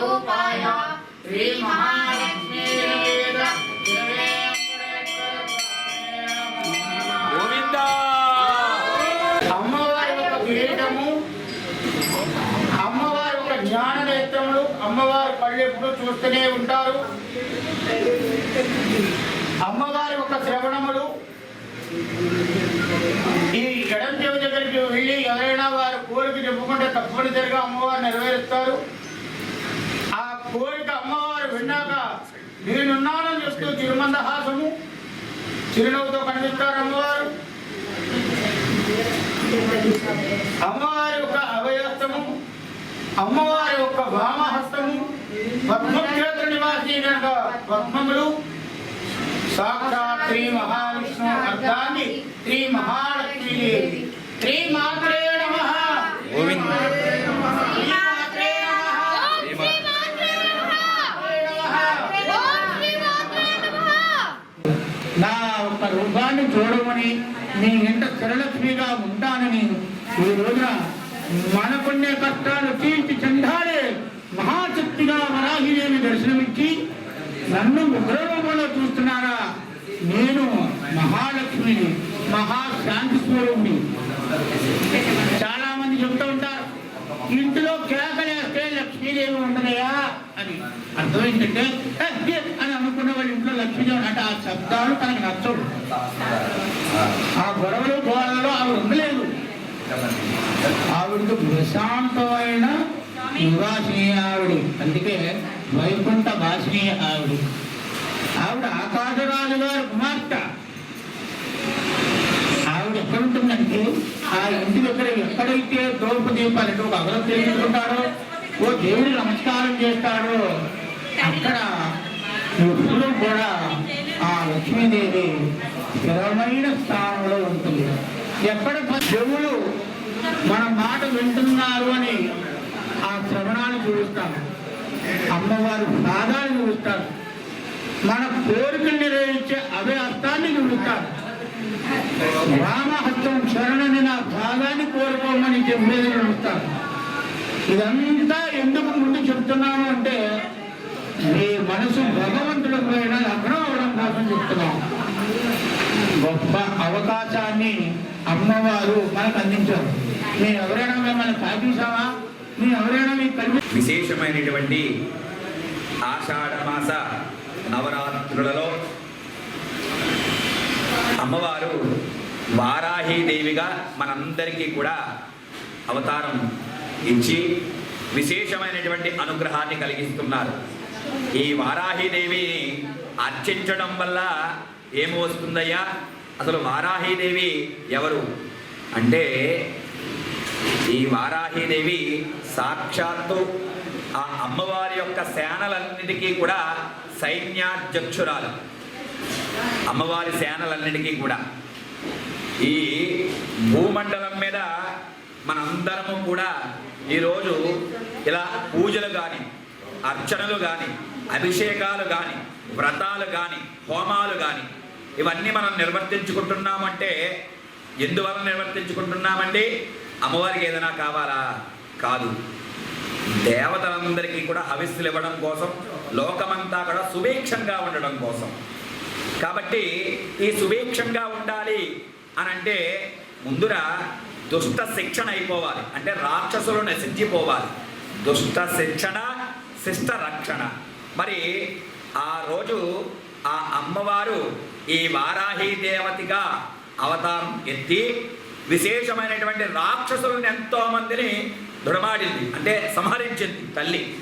రూపాయ శ్రీ మహాలక్ష్మీ గోవింద. అమ్మవారి యొక్క కిరీటము అమ్మవారి యొక్క జ్ఞాన నేత్రములు అమ్మవారి కళ్ళు ఎప్పుడు చూస్తూనే ఉంటారు. అమ్మవారి యొక్క శ్రవణములు ఈ ఎడం దగ్గరికి వెళ్ళి ఎవరైనా వారి కోరిక చెప్పుకుంటే తప్పనిసరిగా అమ్మవారు నెరవేరుస్తారు. ఆ కోరిక అమ్మవారు విన్నాక నేనున్నానని చెప్తూ తిరుమందహాసము చిరునవ్వుతో కనిపిస్తారు అమ్మవారు. అమ్మవారి యొక్క అభయహస్తము అమ్మవారి యొక్క వామహస్తము పద్మక్షేత్ర నివాసి కనుక పద్మములు సాక్షాత్ శ్రీ మహావిష్ణు అర్థాన్ని శ్రీ మహాలక్ష్మీదేవి శ్రీ మాత్రే నమః. గోవింద నా ఒక రూపాన్ని చూడమని నీ ఇంట స్థిరలక్ష్మిగా ఉంటానని ఈ రోజున మనకున్నే కష్టాలు తీర్చి చెందాలే. మహాశక్తిగా వరాహిదేవి దర్శనమిచ్చి నన్ను ఉగ్రరూపంలో చూస్తున్నారా? నేను మహాలక్ష్మిని మహాశాంతి స్వరూపిణి చాలా మంది చెప్తూ ఉంటారు ఇంటిలో కేకలేస్తే లక్ష్మీదేవి ఉండదయా అని. అర్థం ఏంటంటే అని అనుకున్న వాళ్ళ ఇంట్లో లక్ష్మీదేవి అంటే ఆ శబ్దాలు తనకు నచ్చవు. ఆ గొడవలు గోడలలో ఆవిడ ఉండలేదు. ఆవిడకు ప్రశాంతమైన నివాసిని ఆవిడ. అందుకే వైకుంఠ వాసిని ఆవిడ. ఆవిడ ఆకాశరాజు గారి కుమార్తె. ఆవిడ ఎక్కడుంటుందంటే ఆ ఇంటి దగ్గర ఎక్కడైతే ద్రౌపది ఒక అగ్రం తెలుసుకుంటాడో ఓ దేవుడి నమస్కారం చేస్తాడో అక్కడ ఎప్పుడు కూడా ఆ లక్ష్మీదేవి స్థిరమైన స్థానంలో ఉంటుంది. ఎక్కడ దేవుడు చెవులు మన మాట వింటున్నారు అని ఆ శ్రవణాలు చూపిస్తాను అమ్మవారు పాదాలు చూపిస్తారు మన కోరికలు నిర్వహించే అభయహస్తాన్ని హస్తాన్ని చూపిస్తారు రామహస్తం శరణని నా భాగాన్ని కోరుకోమని చెప్పేది నడుస్తారు ఇదంతా ఎందుకు ముందు చెప్తున్నాను అంటే మీ మనసు భగవంతుడు పైన లగ్నం అవడం కోసం చెప్తున్నాం గొప్ప అవకాశాన్ని అమ్మవారు మనకు అందించారు. మేము ఎవరైనా మిమ్మల్ని తాకించామా మేము ఎవరైనా మీకు కలిపి విశేషమైనటువంటి ఆషాఢ మాస నవరాత్రులలో అమ్మవారు వారాహీదేవిగా మనందరికీ కూడా అవతారం ఇచ్చి విశేషమైనటువంటి అనుగ్రహాన్ని కలిగిస్తున్నారు. ఈ వారాహీదేవిని అర్చించడం వల్ల ఏమి వస్తుందయ్యా? అసలు వారాహీదేవి ఎవరు? అంటే ఈ వారాహీదేవి సాక్షాత్తు ఆ అమ్మవారి యొక్క సేనలన్నిటికీ కూడా సైన్యాధ్యక్షురాలు. అమ్మవారి సేనలన్నిటికీ కూడా. ఈ భూమండలం మీద మనందరము కూడా ఈరోజు ఇలా పూజలు కానీ అర్చనలు కానీ అభిషేకాలు కానీ వ్రతాలు కానీ హోమాలు కానీ ఇవన్నీ మనం నిర్వర్తించుకుంటున్నామంటే ఎందువల్ల నిర్వర్తించుకుంటున్నామండి? అమ్మవారికి ఏదైనా కావాలా? కాదు. దేవతలందరికీ కూడా హవిస్సులు ఇవ్వడం కోసం లోకమంతా కూడా సుభిక్షంగా ఉండడం కోసం. కాబట్టి ఈ సుభిక్షంగా ఉండాలి అని అంటే ముందుర దుష్ట శిక్షణ అయిపోవాలి. అంటే రాక్షసులు నశించిపోవాలి దుష్ట శిక్షణ శిష్ట రక్షణ. మరి ఆ రోజు ఆ అమ్మవారు ఈ వారాహి దేవతిగా అవతారం ఎత్తి విశేషమైనటువంటి రాక్షసులను ఎంతో మందిని అంటే సంహరించింది తల్లి.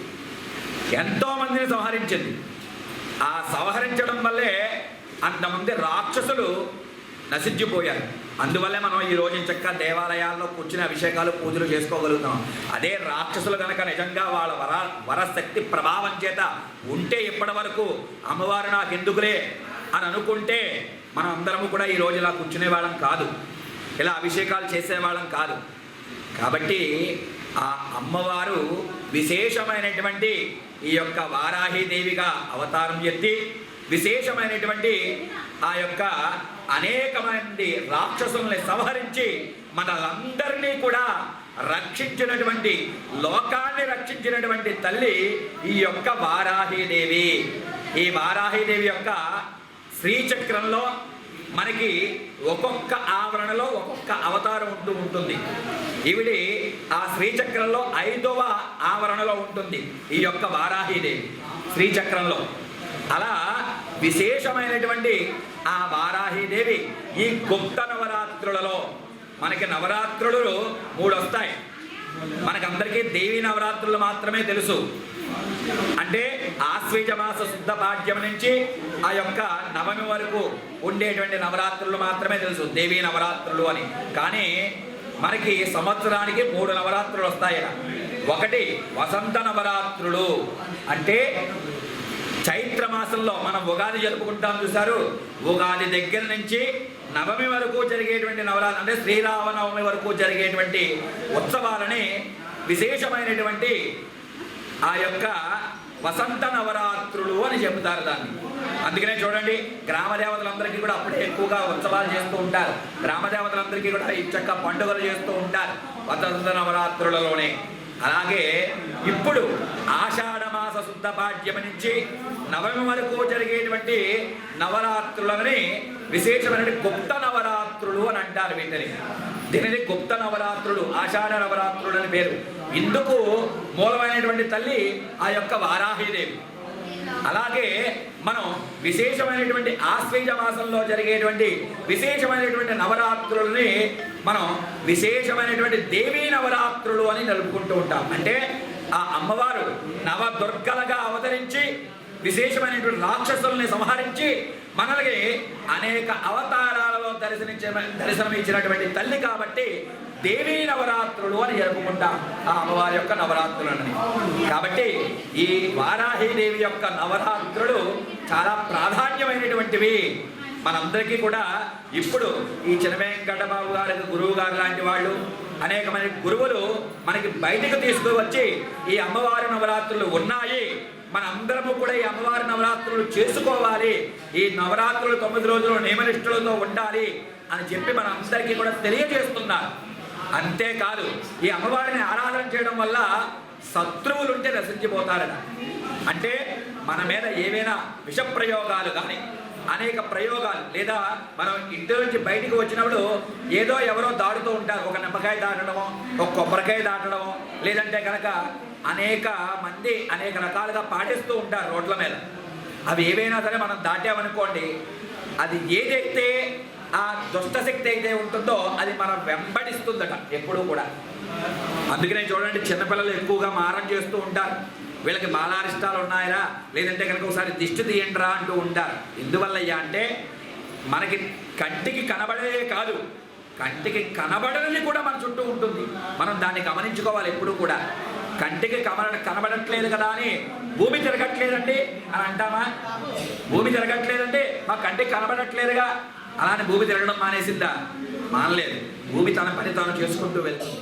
ఎంతో మందిని సంహరించింది. ఆ సంహరించడం వల్లే అంతమంది రాక్షసులు నశించిపోయారు. అందువల్లే మనం ఈ రోజు చక్క దేవాలయాల్లో కూర్చుని అభిషేకాలు పూజలు చేసుకోగలుగుతాం. అదే రాక్షసులు కనుక నిజంగా వాళ్ళ వర వరశక్తి ప్రభావం చేత ఉంటే ఇప్పటి వరకు అమ్మవారు నాకు ఎందుకులే అని అనుకుంటే మనం అందరము కూడా ఈ రోజు ఇలా కూర్చునే వాళ్ళం కాదు. ఇలా అభిషేకాలు చేసేవాళ్ళం కాదు. కాబట్టి ఆ అమ్మవారు విశేషమైనటువంటి ఈ యొక్క వారాహిదేవిగా అవతారం ఎత్తి విశేషమైనటువంటి ఆ యొక్క అనేకమంది రాక్షసుల్ని సంహరించి మనలందరినీ కూడా రక్షించినటువంటి లోకాన్ని రక్షించినటువంటి తల్లి ఈ యొక్క వారాహిదేవి ఈ వారాహిదేవి యొక్క శ్రీచక్రంలో మనకి ఒక్కొక్క ఆవరణలో ఒక్కొక్క అవతారం ఉంటూ ఉంటుంది. ఈవిడి ఆ శ్రీచక్రంలో ఐదవ ఆవరణలో ఉంటుంది. ఈ యొక్క వారాహిదేవి శ్రీచక్రంలో. అలా విశేషమైనటువంటి ఆ వారాహిదేవి ఈ గుప్త నవరాత్రులలో మనకి నవరాత్రులు మూడు వస్తాయి మనకందరికీ దేవి నవరాత్రులు మాత్రమే తెలుసు. అంటే ఆశ్వీజ మాస శుద్ధ పాఠ్యం నుంచి ఆ యొక్క నవమి వరకు ఉండేటువంటి నవరాత్రులు మాత్రమే తెలుసు దేవీ నవరాత్రులు అని. కానీ మనకి సంవత్సరానికి మూడు నవరాత్రులు వస్తాయి ఒకటి వసంత నవరాత్రులు. అంటే చైత్ర మాసంలో మనం ఉగాది జరుపుకుంటాం చూసారు ఉగాది దగ్గర నుంచి నవమి వరకు జరిగేటువంటి నవరాత్రి అంటే శ్రీరామనవమి వరకు జరిగేటువంటి ఉత్సవాలని విశేషమైనటువంటి ఆ యొక్క వసంత నవరాత్రులు అని చెబుతారు దాన్ని. అందుకనే చూడండి గ్రామ దేవతలందరికీ కూడా అప్పుడే ఎక్కువగా ఉత్సవాలు చేస్తూ ఉంటారు. గ్రామ దేవతలందరికీ కూడా ఇచ్చక్క పండుగలు చేస్తూ ఉంటారు వసంత నవరాత్రులలోనే. అలాగే ఇప్పుడు ఆషాఢమాస శుద్ధ పాఠ్యం నుంచి నవమి వరకు జరిగేటువంటి నవరాత్రులని విశేషమైన గుప్త నవరాత్రులు అని అంటారు వీటిని. దీనిని గుప్త నవరాత్రులు ఆషాఢ నవరాత్రులు అని పేరు. ఇందుకు మూలమైనటువంటి తల్లి ఆ యొక్క వారాహిదేవి. అలాగే మనం విశేషమైనటువంటి ఆశ్వేజ మాసంలో జరిగేటువంటి విశేషమైనటువంటి నవరాత్రులని మనం విశేషమైనటువంటి దేవీ నవరాత్రులు అని జరుపుకుంటూ ఉంటాం. అంటే ఆ అమ్మవారు నవదుర్గలుగా అవతరించి విశేషమైనటువంటి రాక్షసుల్ని సంహరించి మనల్ని అనేక అవతారాలు దర్శనించ ఇచ్చినటువంటి తల్లి కాబట్టి దేవీ నవరాత్రులు అని జరుపుకుంటాం ఆ అమ్మవారి యొక్క నవరాత్రులని కాబట్టి ఈ వారాహిదేవి యొక్క నవరాత్రులు చాలా ప్రాధాన్యమైనటువంటివి. మనందరికీ కూడా ఇప్పుడు ఈ చినవేంకటబాబు గారి గురువు గారు లాంటి వాళ్ళు అనేక మంది గురువులు మనకి బయటకు తీసుకువచ్చి ఈ అమ్మవారి నవరాత్రులు ఉన్నాయి. మన అందరము కూడా ఈ అమ్మవారి నవరాత్రులు చేసుకోవాలి. ఈ నవరాత్రులు తొమ్మిది రోజులు నియమనిష్టలతో ఉండాలి అని చెప్పి మన అందరికీ కూడా తెలియజేస్తున్నారు. అంతేకాదు ఈ అమ్మవారిని ఆరాధన చేయడం వల్ల శత్రువులు ఉంటే నశించిపోతారట. అంటే మన మీద ఏవైనా విష ప్రయోగాలు కానీ అనేక ప్రయోగాలు లేదా మనం ఇంటి నుంచి బయటికి వచ్చినప్పుడు ఏదో ఎవరో దాడుతూ ఉంటారు. ఒక నిమ్మకాయ దాటడమో ఒక కొబ్బరికాయ దాటడమో లేదంటే కనుక అనేక మంది అనేక రకాలుగా పాటిస్తూ ఉంటారు రోడ్ల మీద. అవి ఏవైనా సరే మనం దాటామనుకోండి అది ఏదైతే ఆ దుష్టశక్తి అయితే ఉంటుందో అది మనం వెంబడిస్తుందట ఎప్పుడూ కూడా. అందుకనే చూడండి చిన్నపిల్లలు ఎక్కువగా మారం చేస్తూ ఉంటారు. వీళ్ళకి బాలారిష్టాలు ఉన్నాయరా? లేదంటే కనుక ఒకసారి దిష్టి తీయండిరా అంటూ ఉంటారు. ఎందువల్లయ్యా అంటే మనకి కంటికి కనబడే కాదు కంటికి కనబడనిది కూడా మన చుట్టూ ఉంటుంది. మనం దాన్ని గమనించుకోవాలి ఎప్పుడు కూడా. కంటికి కమర కనబడట్లేదు కదా అని భూమి తిరగట్లేదండి అని అంటామా? భూమి తిరగట్లేదంటే మా కంటికి కనబడట్లేదుగా. అలానే భూమి తిరగడం మానేసిందా మానలేదు. భూమి తన పని తాను చేసుకుంటూ వెళ్తుంది.